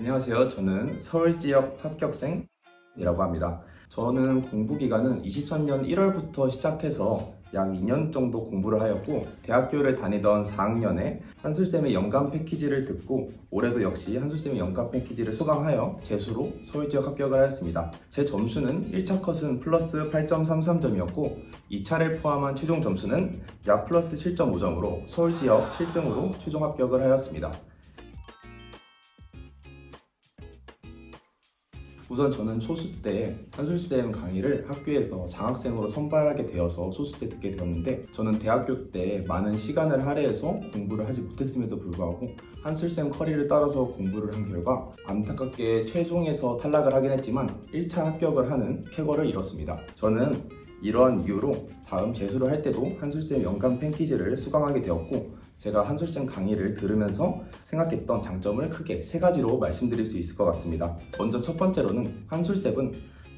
안녕하세요. 저는 서울 지역 합격생이라고 합니다. 저는 공부 기간은 23년 1월부터 시작해서 약 2년 정도 공부를 하였고 대학교를 다니던 4학년에 한술쌤의 연간 패키지를 듣고 올해도 역시 한술쌤의 연간 패키지를 수강하여 재수로 서울 지역 합격을 하였습니다. 제 점수는 1차 컷은 플러스 8.33점이었고 2차를 포함한 최종 점수는 약 플러스 7.5점으로 서울 지역 7등으로 최종 합격을 하였습니다. 우선 저는 초수 때 한술쌤 강의를 학교에서 장학생으로 선발하게 되어서 소수 때 듣게 되었는데 저는 대학교 때 많은 시간을 할애해서 공부를 하지 못했음에도 불구하고 한술쌤 커리를 따라서 공부를 한 결과 안타깝게 최종에서 탈락을 하긴 했지만 1차 합격을 하는 쾌거를 이뤘습니다. 저는 이러한 이유로 다음 재수를 할 때도 한술쌤 연간 팬키지를 수강하게 되었고 제가 한술쌤 강의를 들으면서 생각했던 장점을 크게 세 가지로 말씀드릴 수 있을 것 같습니다. 먼저 첫 번째로는 한술쌤은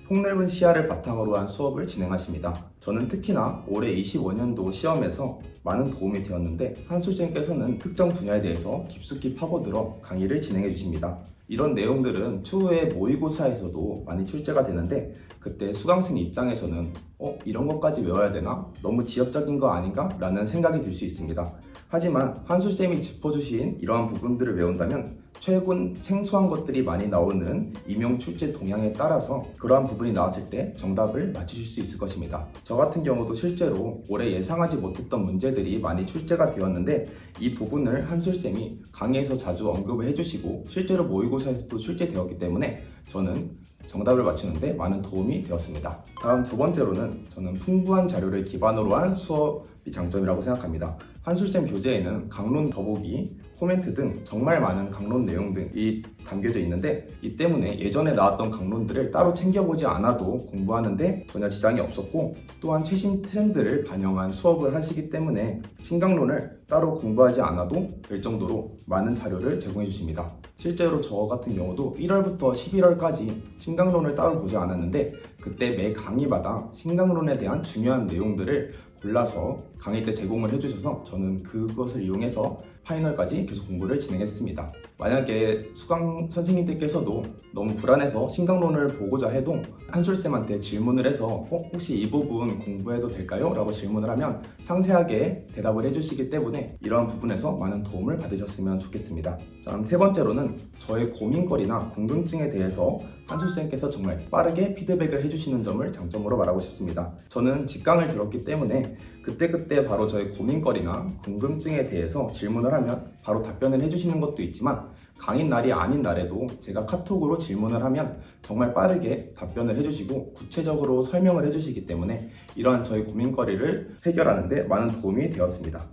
폭넓은 시야를 바탕으로 한 수업을 진행하십니다. 저는 특히나 올해 25년도 시험에서 많은 도움이 되었는데 한술쌤께서는 특정 분야에 대해서 깊숙이 파고들어 강의를 진행해 주십니다. 이런 내용들은 추후에 모의고사에서도 많이 출제가 되는데 그때 수강생 입장에서는 어 이런 것까지 외워야 되나? 너무 지엽적인 거 아닌가? 라는 생각이 들 수 있습니다. 하지만 한술쌤이 짚어주신 이러한 부분들을 외운다면 최근 생소한 것들이 많이 나오는 임용 출제 동향에 따라서 그러한 부분이 나왔을 때 정답을 맞추실 수 있을 것입니다. 저 같은 경우도 실제로 올해 예상하지 못했던 문제들이 많이 출제가 되었는데 이 부분을 한술쌤이 강의에서 자주 언급을 해주시고 실제로 모의고사에서도 출제되었기 때문에 저는 정답을 맞추는데 많은 도움이 되었습니다. 다음 두 번째로는 저는 풍부한 자료를 기반으로 한 수업이 장점이라고 생각합니다. 한술쌤 교재에는 강론 더보기, 코멘트 등 정말 많은 강론 내용 등이 담겨져 있는데 이 때문에 예전에 나왔던 강론들을 따로 챙겨보지 않아도 공부하는데 전혀 지장이 없었고 또한 최신 트렌드를 반영한 수업을 하시기 때문에 신강론을 따로 공부하지 않아도 될 정도로 많은 자료를 제공해 주십니다. 실제로 저 같은 경우도 1월부터 11월까지 신강론을 따로 보지 않았는데 그때 매 강의마다 신강론에 대한 중요한 내용들을 골라서 강의 때 제공을 해주셔서 저는 그것을 이용해서 파이널까지 계속 공부를 진행했습니다. 만약에 수강 선생님들께서도 너무 불안해서 신강론을 보고자 해도 한술쌤한테 질문을 해서 어, 혹시 이 부분 공부해도 될까요? 라고 질문을 하면 상세하게 대답을 해주시기 때문에 이러한 부분에서 많은 도움을 받으셨으면 좋겠습니다. 다음 세 번째로는 저의 고민거리나 궁금증에 대해서 한술쌤께서 정말 빠르게 피드백을 해주시는 점을 장점으로 말하고 싶습니다. 저는 직강을 들었기 때문에 그때그때 바로 저의 고민거리나 궁금증에 대해서 질문을 하면 바로 답변을 해주시는 것도 있지만 강의 날이 아닌 날에도 제가 카톡으로 질문을 하면 정말 빠르게 답변을 해주시고 구체적으로 설명을 해주시기 때문에 이러한 저의 고민거리를 해결하는데 많은 도움이 되었습니다.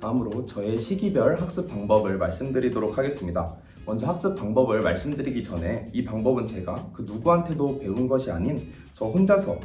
다음으로 저의 시기별 학습 방법을 말씀드리도록 하겠습니다. 먼저 학습 방법을 말씀드리기 전에 이 방법은 제가 그 누구한테도 배운 것이 아닌 저 혼자서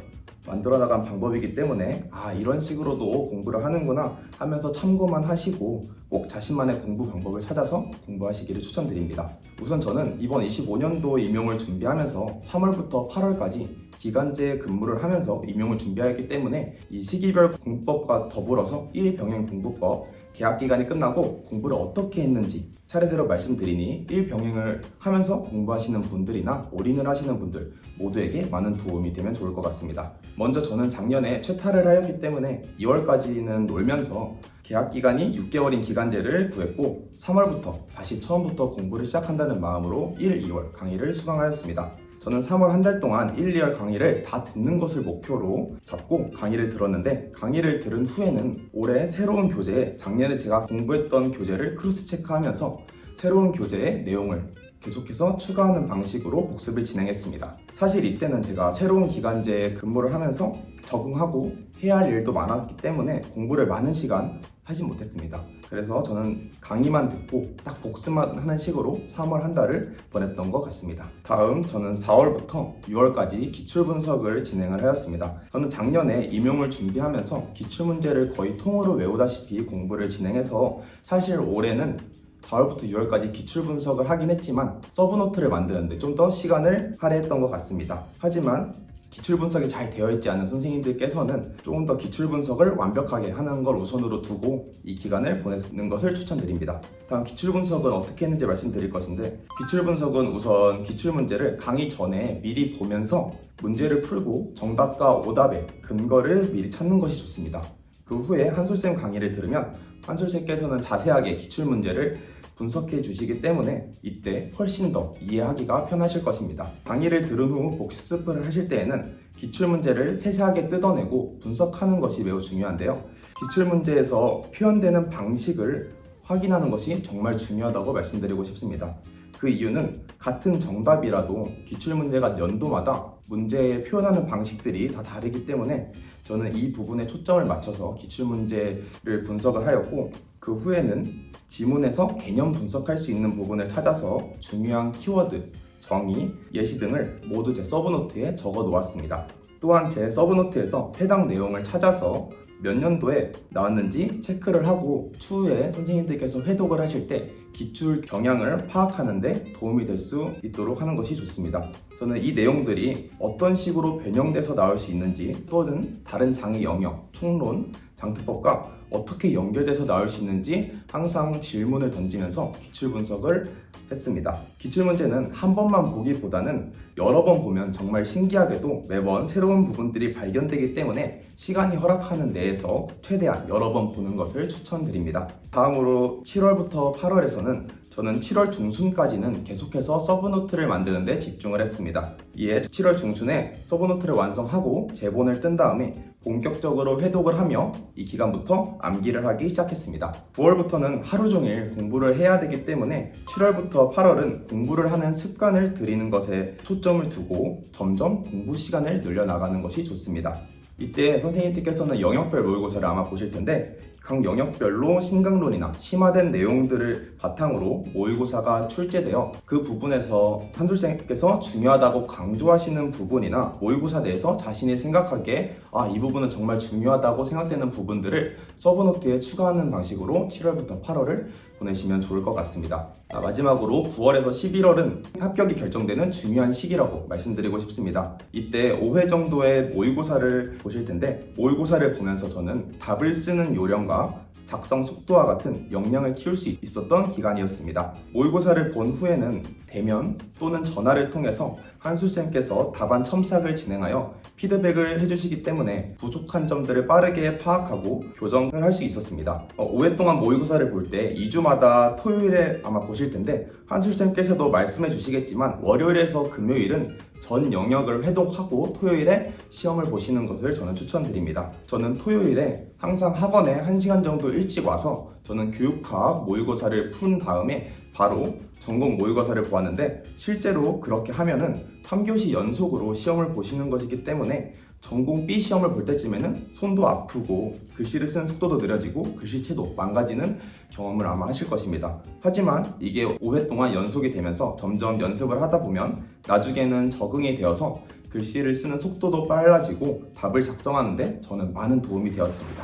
만들어 나간 방법이기 때문에 아 이런 식으로도 공부를 하는구나 하면서 참고만 하시고 꼭 자신만의 공부 방법을 찾아서 공부하시기를 추천드립니다. 우선 저는 이번 25년도 임용을 준비하면서 3월부터 8월까지 기간제 근무를 하면서 임용을 준비하였기 때문에 이 시기별 공부법과 더불어서 1병행 공부법 계약 기간이 끝나고 공부를 어떻게 했는지 차례대로 말씀드리니 1병행을 하면서 공부하시는 분들이나 올인을 하시는 분들 모두에게 많은 도움이 되면 좋을 것 같습니다. 먼저 저는 작년에 최탈을 하였기 때문에 2월까지는 놀면서 계약 기간이 6개월인 기간제를 구했고 3월부터 다시 처음부터 공부를 시작한다는 마음으로 1, 2월 강의를 수강하였습니다. 저는 3월 한 달 동안 1, 2월 강의를 다 듣는 것을 목표로 잡고 강의를 들었는데 강의를 들은 후에는 올해 새로운 교재에 작년에 제가 공부했던 교재를 크로스 체크하면서 새로운 교재의 내용을 계속해서 추가하는 방식으로 복습을 진행했습니다. 사실 이때는 제가 새로운 기간제에 근무를 하면서 적응하고 해야 할 일도 많았기 때문에 공부를 많은 시간 하지 못했습니다. 그래서 저는 강의만 듣고 딱 복습만 하는 식으로 3월 한 달을 보냈던 것 같습니다. 다음 저는 4월부터 6월까지 기출 분석을 진행을 하였습니다. 저는 작년에 임용을 준비하면서 기출 문제를 거의 통으로 외우다시피 공부를 진행해서 사실 올해는 4월부터 6월까지 기출 분석을 하긴 했지만 서브노트를 만드는데 좀 더 시간을 할애했던 것 같습니다. 하지만 기출 분석이 잘 되어 있지 않은 선생님들께서는 조금 더 기출 분석을 완벽하게 하는 걸 우선으로 두고 이 기간을 보내는 것을 추천드립니다. 다음 기출 분석은 어떻게 했는지 말씀드릴 것인데 기출 분석은 우선 기출 문제를 강의 전에 미리 보면서 문제를 풀고 정답과 오답의 근거를 미리 찾는 것이 좋습니다. 그 후에 한솔쌤 강의를 들으면 한솔쌤께서는 자세하게 기출 문제를 분석해 주시기 때문에 이때 훨씬 더 이해하기가 편하실 것입니다. 강의를 들은 후 복습을 하실 때에는 기출 문제를 세세하게 뜯어내고 분석하는 것이 매우 중요한데요. 기출 문제에서 표현되는 방식을 확인하는 것이 정말 중요하다고 말씀드리고 싶습니다. 그 이유는 같은 정답이라도 기출 문제가 연도마다 문제에 표현하는 방식들이 다 다르기 때문에 저는 이 부분에 초점을 맞춰서 기출 문제를 분석을 하였고 그 후에는 지문에서 개념 분석할 수 있는 부분을 찾아서 중요한 키워드, 정의, 예시 등을 모두 제 서브노트에 적어 놓았습니다. 또한 제 서브노트에서 해당 내용을 찾아서 몇 년도에 나왔는지 체크를 하고 추후에 선생님들께서 회독을 하실 때 기출 경향을 파악하는데 도움이 될 수 있도록 하는 것이 좋습니다. 저는 이 내용들이 어떤 식으로 변형돼서 나올 수 있는지 또는 다른 장의 영역, 총론, 장투법과 어떻게 연결돼서 나올 수 있는지 항상 질문을 던지면서 기출 분석을 했습니다. 기출 문제는 한 번만 보기보다는 여러 번 보면 정말 신기하게도 매번 새로운 부분들이 발견되기 때문에 시간이 허락하는 내에서 최대한 여러 번 보는 것을 추천드립니다. 다음으로 7월부터 8월에서는 저는 7월 중순까지는 계속해서 서브노트를 만드는데 집중을 했습니다. 이에 7월 중순에 서브노트를 완성하고 제본을 뜬 다음에 본격적으로 회독을 하며 이 기간부터 암기를 하기 시작했습니다. 9월부터는 하루 종일 공부를 해야 되기 때문에 7월부터 8월은 공부를 하는 습관을 들이는 것에 초점을 두고 점점 공부 시간을 늘려나가는 것이 좋습니다. 이때 선생님들께서는 영역별 모의고사를 아마 보실 텐데 각 영역별로 신강론이나 심화된 내용들을 바탕으로 모의고사가 출제되어 그 부분에서 한술생께서 중요하다고 강조하시는 부분이나 모의고사 내에서 자신이 생각하기에 아, 이 부분은 정말 중요하다고 생각되는 부분들을 서브노트에 추가하는 방식으로 7월부터 8월을 보내시면 좋을 것 같습니다. 아, 마지막으로 9월에서 11월은 합격이 결정되는 중요한 시기라고 말씀드리고 싶습니다. 이때 5회 정도의 모의고사를 보실 텐데 모의고사를 보면서 저는 답을 쓰는 요령과 작성 속도와 같은 역량을 키울 수 있었던 기간이었습니다. 모의고사를 본 후에는 대면 또는 전화를 통해서 한수쌤께서 답안 첨삭을 진행하여 피드백을 해주시기 때문에 부족한 점들을 빠르게 파악하고 교정을 할 수 있었습니다. 어, 5회 동안 모의고사를 볼 때 2주마다 토요일에 아마 보실 텐데 한술쌤께서도 말씀해 주시겠지만 월요일에서 금요일은 전 영역을 회독하고 토요일에 시험을 보시는 것을 저는 추천드립니다. 저는 토요일에 항상 학원에 1시간 정도 일찍 와서 저는 교육학 모의고사를 푼 다음에 바로 전공 모의고사를 보았는데 실제로 그렇게 하면은 3교시 연속으로 시험을 보시는 것이기 때문에 전공 B 시험을 볼 때쯤에는 손도 아프고 글씨를 쓰는 속도도 느려지고 글씨체도 망가지는 경험을 아마 하실 것입니다. 하지만 이게 5회 동안 연속이 되면서 점점 연습을 하다 보면 나중에는 적응이 되어서 글씨를 쓰는 속도도 빨라지고 답을 작성하는데 저는 많은 도움이 되었습니다.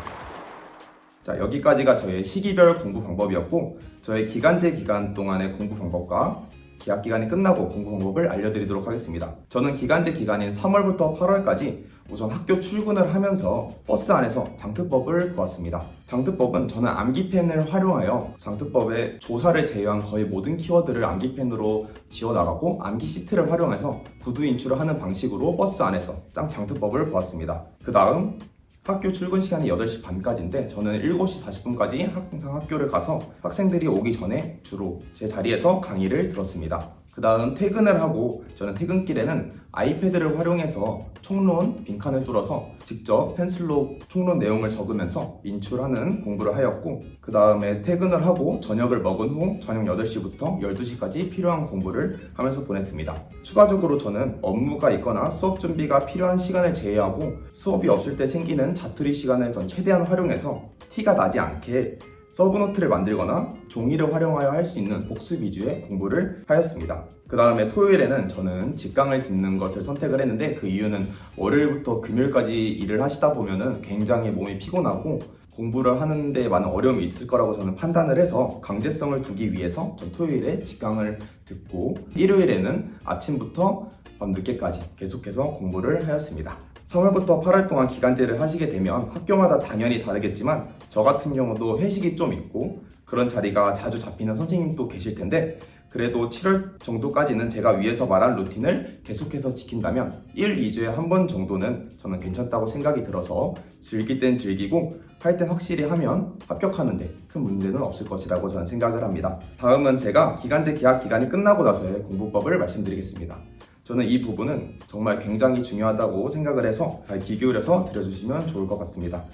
자, 여기까지가 저의 시기별 공부 방법이었고 저의 기간제 기간 동안의 공부 방법과 계약 기간이 끝나고 공부 방법을 알려드리도록 하겠습니다. 저는 기간제 기간인 3월부터 8월까지 우선 학교 출근을 하면서 버스 안에서 장특법을 보았습니다. 장특법은 저는 암기펜을 활용하여 장특법의 조사를 제외한 거의 모든 키워드를 암기펜으로 지워나가고 암기 시트를 활용해서 구두 인출을 하는 방식으로 버스 안에서 짱 장특법을 보았습니다. 그 다음 학교 출근 시간이 8시 반까지인데 저는 7시 40분까지 항상 학교를 가서 학생들이 오기 전에 주로 제 자리에서 강의를 들었습니다. 그 다음 퇴근을 하고 저는 퇴근길에는 아이패드를 활용해서 총론 빈칸을 뚫어서 직접 펜슬로 총론 내용을 적으면서 인출하는 공부를 하였고 그 다음에 퇴근을 하고 저녁을 먹은 후 저녁 8시부터 12시까지 필요한 공부를 하면서 보냈습니다. 추가적으로 저는 업무가 있거나 수업 준비가 필요한 시간을 제외하고 수업이 없을 때 생기는 자투리 시간을 전 최대한 활용해서 티가 나지 않게 서브노트를 만들거나 종이를 활용하여 할 수 있는 복습 위주의 공부를 하였습니다. 그 다음에 토요일에는 저는 직강을 듣는 것을 선택을 했는데 그 이유는 월요일부터 금요일까지 일을 하시다 보면은 굉장히 몸이 피곤하고 공부를 하는데 많은 어려움이 있을 거라고 저는 판단을 해서 강제성을 두기 위해서 전 토요일에 직강을 듣고 일요일에는 아침부터 밤 늦게까지 계속해서 공부를 하였습니다. 3월부터 8월 동안 기간제를 하시게 되면 학교마다 당연히 다르겠지만 저 같은 경우도 회식이 좀 있고 그런 자리가 자주 잡히는 선생님도 계실 텐데 그래도 7월 정도까지는 제가 위에서 말한 루틴을 계속해서 지킨다면 1, 2주에 한 번 정도는 저는 괜찮다고 생각이 들어서 즐길 땐 즐기고 할 땐 확실히 하면 합격하는데 큰 문제는 없을 것이라고 저는 생각을 합니다. 다음은 제가 기간제 계약 기간이 끝나고 나서의 공부법을 말씀드리겠습니다. 저는 이 부분은 정말 굉장히 중요하다고 생각을 해서 잘 귀 기울여서 들어주시면 좋을 것 같습니다.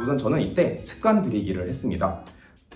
우선 저는 이때 습관 들이기를 했습니다.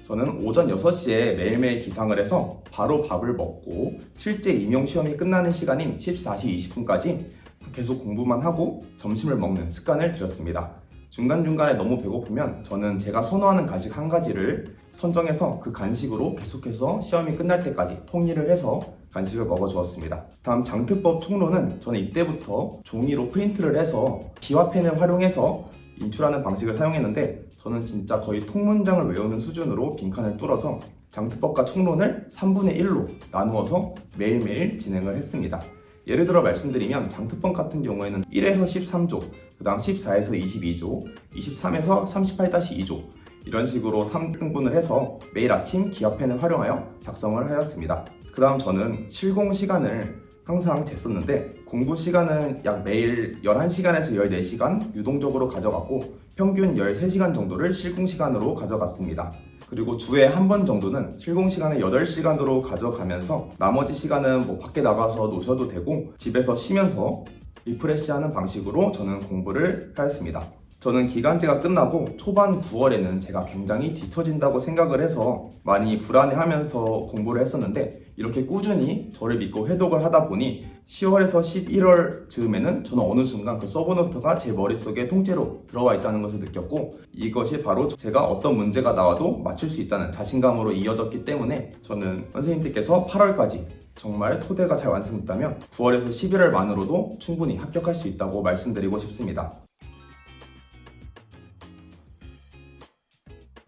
저는 오전 6시에 매일매일 기상을 해서 바로 밥을 먹고 실제 임용 시험이 끝나는 시간인 14시 20분까지 계속 공부만 하고 점심을 먹는 습관을 들였습니다. 중간중간에 너무 배고프면 저는 제가 선호하는 간식 한 가지를 선정해서 그 간식으로 계속해서 시험이 끝날 때까지 통일을 해서 간식을 먹어 주었습니다. 다음 장특법 총론은 저는 이때부터 종이로 프린트를 해서 기와펜을 활용해서 인출하는 방식을 사용했는데 저는 진짜 거의 통문장을 외우는 수준으로 빈칸을 뚫어서 장특법과 총론을 3분의 1로 나누어서 매일매일 진행을 했습니다. 예를 들어 말씀드리면 장특법 같은 경우에는 1에서 13조, 그 다음 14에서 22조, 23에서 38-2조 이런 식으로 3등분을 해서 매일 아침 기와펜을 활용하여 작성을 하였습니다. 그 다음 저는 실공 시간을 항상 쟀었는데 공부 시간은 약 매일 11시간에서 14시간 유동적으로 가져갔고 평균 13시간 정도를 실공 시간으로 가져갔습니다. 그리고 주에 한 번 정도는 실공 시간을 8시간으로 가져가면서 나머지 시간은 뭐 밖에 나가서 노셔도 되고 집에서 쉬면서 리프레시하는 방식으로 저는 공부를 하였습니다. 저는 기간제가 끝나고 초반 9월에는 제가 굉장히 뒤처진다고 생각을 해서 많이 불안해하면서 공부를 했었는데 이렇게 꾸준히 저를 믿고 회독을 하다 보니 10월에서 11월 즈음에는 저는 어느 순간 그 서브노트가 제 머릿속에 통째로 들어와 있다는 것을 느꼈고 이것이 바로 제가 어떤 문제가 나와도 맞출 수 있다는 자신감으로 이어졌기 때문에 저는 선생님들께서 8월까지 정말 토대가 잘 완성됐다면 9월에서 11월 만으로도 충분히 합격할 수 있다고 말씀드리고 싶습니다.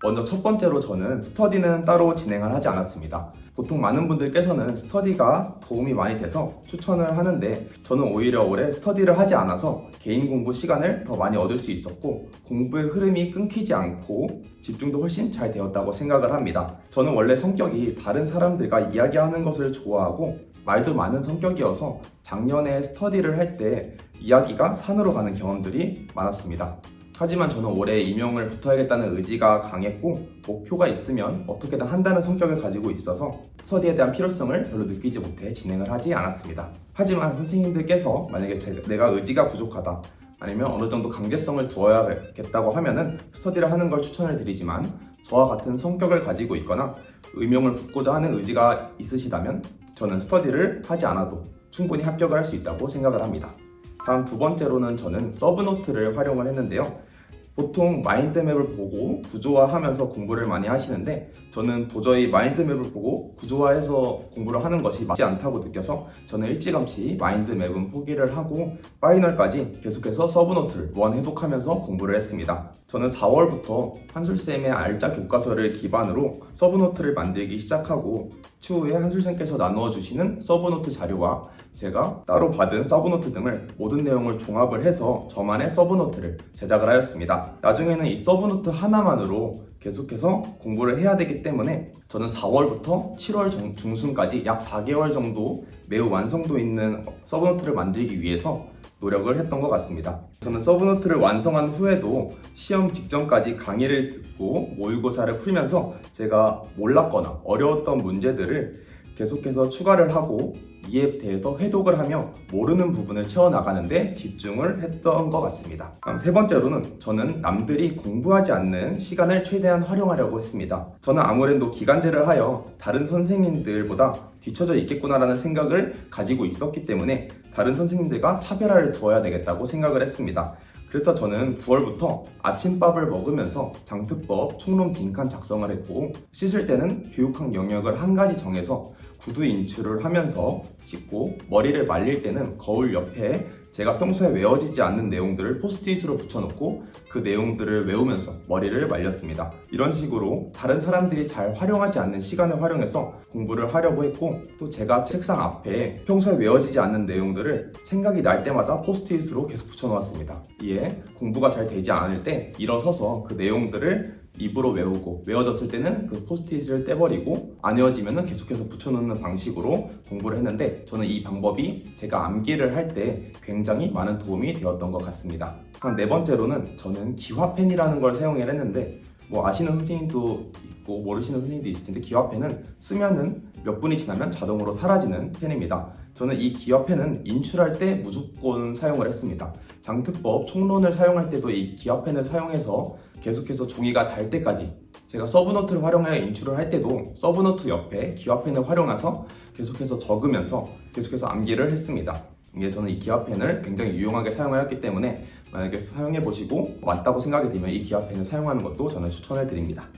먼저 첫 번째로 저는 스터디는 따로 진행을 하지 않았습니다. 보통 많은 분들께서는 스터디가 도움이 많이 돼서 추천을 하는데 저는 오히려 올해 스터디를 하지 않아서 개인 공부 시간을 더 많이 얻을 수 있었고 공부의 흐름이 끊기지 않고 집중도 훨씬 잘 되었다고 생각을 합니다. 저는 원래 성격이 다른 사람들과 이야기하는 것을 좋아하고 말도 많은 성격이어서 작년에 스터디를 할 때 이야기가 산으로 가는 경험들이 많았습니다. 하지만 저는 올해 임용을 붙어야겠다는 의지가 강했고 목표가 있으면 어떻게든 한다는 성격을 가지고 있어서 스터디에 대한 필요성을 별로 느끼지 못해 진행을 하지 않았습니다. 하지만 선생님들께서 만약에 제- 내가 의지가 부족하다 아니면 어느 정도 강제성을 두어야겠다고 하면은 스터디를 하는 걸 추천을 드리지만 저와 같은 성격을 가지고 있거나 의명을 붙고자 하는 의지가 있으시다면 저는 스터디를 하지 않아도 충분히 합격을 할 수 있다고 생각을 합니다. 다음 두 번째로는 저는 서브노트를 활용을 했는데요. 보통 마인드맵을 보고 구조화하면서 공부를 많이 하시는데 저는 도저히 마인드맵을 보고 구조화해서 공부를 하는 것이 맞지 않다고 느껴서 저는 일찌감치 마인드맵은 포기를 하고 파이널까지 계속해서 서브노트를 원 회독하면서 공부를 했습니다. 저는 4월부터 한술쌤의 알짜 교과서를 기반으로 서브노트를 만들기 시작하고 추후에 한술쌤께서 나누어 주시는 서브노트 자료와 제가 따로 받은 서브노트 등을 모든 내용을 종합을 해서 저만의 서브노트를 제작을 하였습니다. 나중에는 이 서브노트 하나만으로 계속해서 공부를 해야 되기 때문에 저는 4월부터 7월 정- 중순까지 약 4개월 정도 매우 완성도 있는 서브노트를 만들기 위해서 노력을 했던 것 같습니다. 저는 서브노트를 완성한 후에도 시험 직전까지 강의를 듣고 모의고사를 풀면서 제가 몰랐거나 어려웠던 문제들을 계속해서 추가를 하고 이에 대해서 회독을 하며 모르는 부분을 채워나가는데 집중을 했던 것 같습니다. 세 번째로는 저는 남들이 공부하지 않는 시간을 최대한 활용하려고 했습니다. 저는 아무래도 기간제를 하여 다른 선생님들보다 뒤처져 있겠구나라는 생각을 가지고 있었기 때문에 다른 선생님들과 차별화를 두어야 되겠다고 생각을 했습니다. 그래서 저는 9월부터 아침밥을 먹으면서 장특법 총론 빈칸 작성을 했고 씻을 때는 교육학 영역을 한 가지 정해서 구두 인출을 하면서 씻고 머리를 말릴 때는 거울 옆에 제가 평소에 외워지지 않는 내용들을 포스트잇으로 붙여놓고 그 내용들을 외우면서 머리를 말렸습니다. 이런 식으로 다른 사람들이 잘 활용하지 않는 시간을 활용해서 공부를 하려고 했고 또 제가 책상 앞에 평소에 외워지지 않는 내용들을 생각이 날 때마다 포스트잇으로 계속 붙여놓았습니다. 이에 공부가 잘 되지 않을 때 일어서서 그 내용들을 입으로 외우고 외워졌을 때는 그 포스트잇을 떼버리고 안 외워지면은 계속해서 붙여놓는 방식으로 공부를 했는데 저는 이 방법이 제가 암기를 할 때 굉장히 많은 도움이 되었던 것 같습니다. 한네 번째로는 저는 기화펜이라는 걸 사용을 했는데 뭐 아시는 선생님도 있고 모르시는 선생님도 있을 텐데 기화펜은 쓰면은 몇 분이 지나면 자동으로 사라지는 펜입니다. 저는 이 기화펜은 인출할 때 무조건 사용을 했습니다. 장특법 총론을 사용할 때도 이 기화펜을 사용해서 계속해서 종이가 달 때까지 제가 서브노트를 활용하여 인출을 할 때도 서브노트 옆에 기화펜을 활용해서 계속해서 적으면서 계속해서 암기를 했습니다. 이게 저는 이 기화펜을 굉장히 유용하게 사용하였기 때문에 만약에 사용해 보시고 맞다고 생각이 들면 이 기화펜을 사용하는 것도 저는 추천을 드립니다.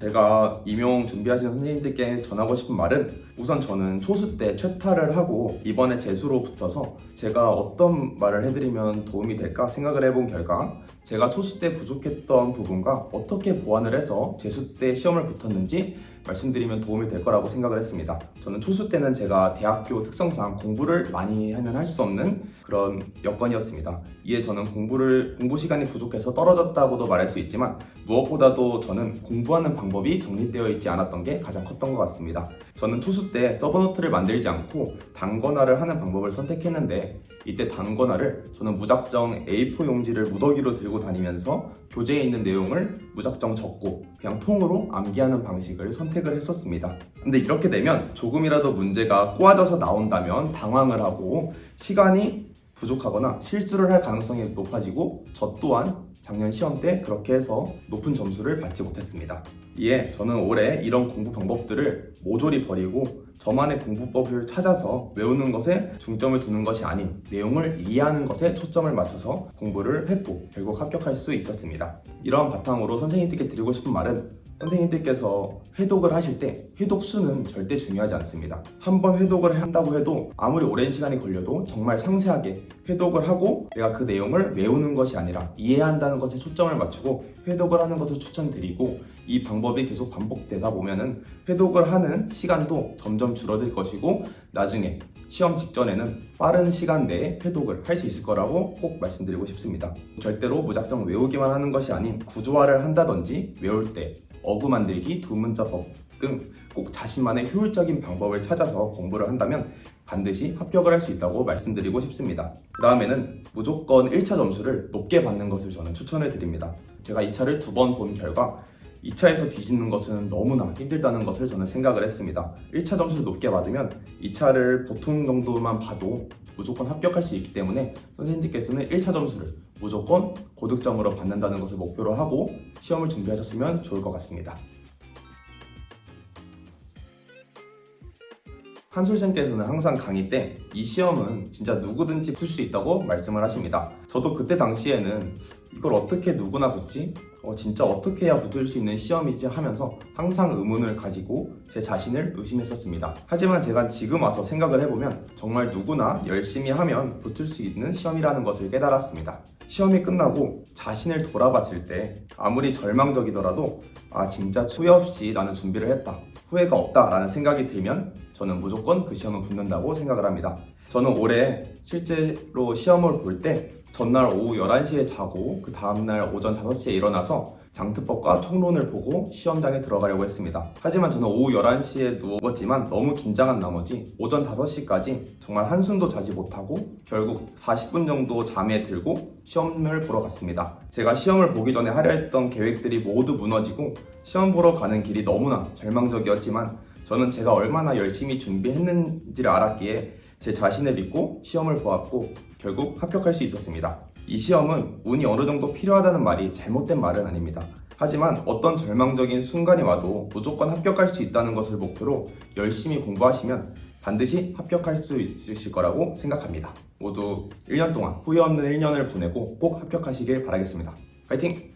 제가 임용 준비하시는 선생님들께 전하고 싶은 말은 우선 저는 초수 때 최타를 하고 이번에 재수로 붙어서 제가 어떤 말을 해드리면 도움이 될까 생각을 해본 결과 제가 초수 때 부족했던 부분과 어떻게 보완을 해서 재수 때 시험을 붙었는지 말씀드리면 도움이 될 거라고 생각을 했습니다. 저는 초수 때는 제가 대학교 특성상 공부를 많이 하면 할 수 없는 그런 여건이었습니다. 이에 저는 공부를 공부 시간이 부족해서 떨어졌다고도 말할 수 있지만 무엇보다도 저는 공부하는 방법이 정립되어 있지 않았던 게 가장 컸던 것 같습니다. 저는 투수 때 서브노트를 만들지 않고 단권화를 하는 방법을 선택했는데 이때 단권화를 저는 무작정 A4 용지를 무더기로 들고 다니면서 교재에 있는 내용을 무작정 적고 그냥 통으로 암기하는 방식을 선택을 했었습니다. 근데 이렇게 되면 조금이라도 문제가 꼬아져서 나온다면 당황을 하고 시간이 부족하거나 실수를 할 가능성이 높아지고 저 또한 작년 시험 때 그렇게 해서 높은 점수를 받지 못했습니다. 이에 저는 올해 이런 공부 방법들을 모조리 버리고 저만의 공부법을 찾아서 외우는 것에 중점을 두는 것이 아닌 내용을 이해하는 것에 초점을 맞춰서 공부를 했고 결국 합격할 수 있었습니다. 이러한 바탕으로 선생님들께 드리고 싶은 말은 선생님들께서 회독을 하실 때 회독 수는 절대 중요하지 않습니다. 한 번 회독을 한다고 해도 아무리 오랜 시간이 걸려도 정말 상세하게 회독을 하고 내가 그 내용을 외우는 것이 아니라 이해한다는 것에 초점을 맞추고 회독을 하는 것을 추천드리고 이 방법이 계속 반복되다 보면은 회독을 하는 시간도 점점 줄어들 것이고 나중에 시험 직전에는 빠른 시간 내에 회독을 할 수 있을 거라고 꼭 말씀드리고 싶습니다. 절대로 무작정 외우기만 하는 것이 아닌 구조화를 한다든지 외울 때 어구 만들기, 두 문자법 등 꼭 자신만의 효율적인 방법을 찾아서 공부를 한다면 반드시 합격을 할 수 있다고 말씀드리고 싶습니다. 그 다음에는 무조건 1차 점수를 높게 받는 것을 저는 추천을 드립니다. 제가 2차를 두 번 본 결과 2차에서 뒤집는 것은 너무나 힘들다는 것을 저는 생각을 했습니다. 1차 점수를 높게 받으면 2차를 보통 정도만 봐도 무조건 합격할 수 있기 때문에 선생님들께서는 1차 점수를 무조건 고득점으로 받는다는 것을 목표로 하고 시험을 준비하셨으면 좋을 것 같습니다. 한솔쌤께서는 항상 강의 때 이 시험은 진짜 누구든지 붙을 수 있다고 말씀을 하십니다. 저도 그때 당시에는 이걸 어떻게 누구나 붙지? 어, 진짜 어떻게 해야 붙을 수 있는 시험이지 하면서 항상 의문을 가지고 제 자신을 의심했었습니다. 하지만 제가 지금 와서 생각을 해보면 정말 누구나 열심히 하면 붙을 수 있는 시험이라는 것을 깨달았습니다. 시험이 끝나고 자신을 돌아봤을 때 아무리 절망적이더라도 아 진짜 후회 없이 나는 준비를 했다. 후회가 없다라는 생각이 들면 저는 무조건 그 시험은 붙는다고 생각을 합니다. 저는 올해 실제로 시험을 볼 때 전날 오후 11시에 자고 그 다음날 오전 5시에 일어나서 장특법과 총론을 보고 시험장에 들어가려고 했습니다. 하지만 저는 오후 11시에 누웠지만 너무 긴장한 나머지 오전 5시까지 정말 한숨도 자지 못하고 결국 40분 정도 잠에 들고 시험을 보러 갔습니다. 제가 시험을 보기 전에 하려 했던 계획들이 모두 무너지고 시험 보러 가는 길이 너무나 절망적이었지만 저는 제가 얼마나 열심히 준비했는지를 알았기에 제 자신을 믿고 시험을 보았고 결국 합격할 수 있었습니다. 이 시험은 운이 어느 정도 필요하다는 말이 잘못된 말은 아닙니다. 하지만 어떤 절망적인 순간이 와도 무조건 합격할 수 있다는 것을 목표로 열심히 공부하시면 반드시 합격할 수 있으실 거라고 생각합니다. 모두 1년 동안 후회 없는 1년을 보내고 꼭 합격하시길 바라겠습니다. 파이팅!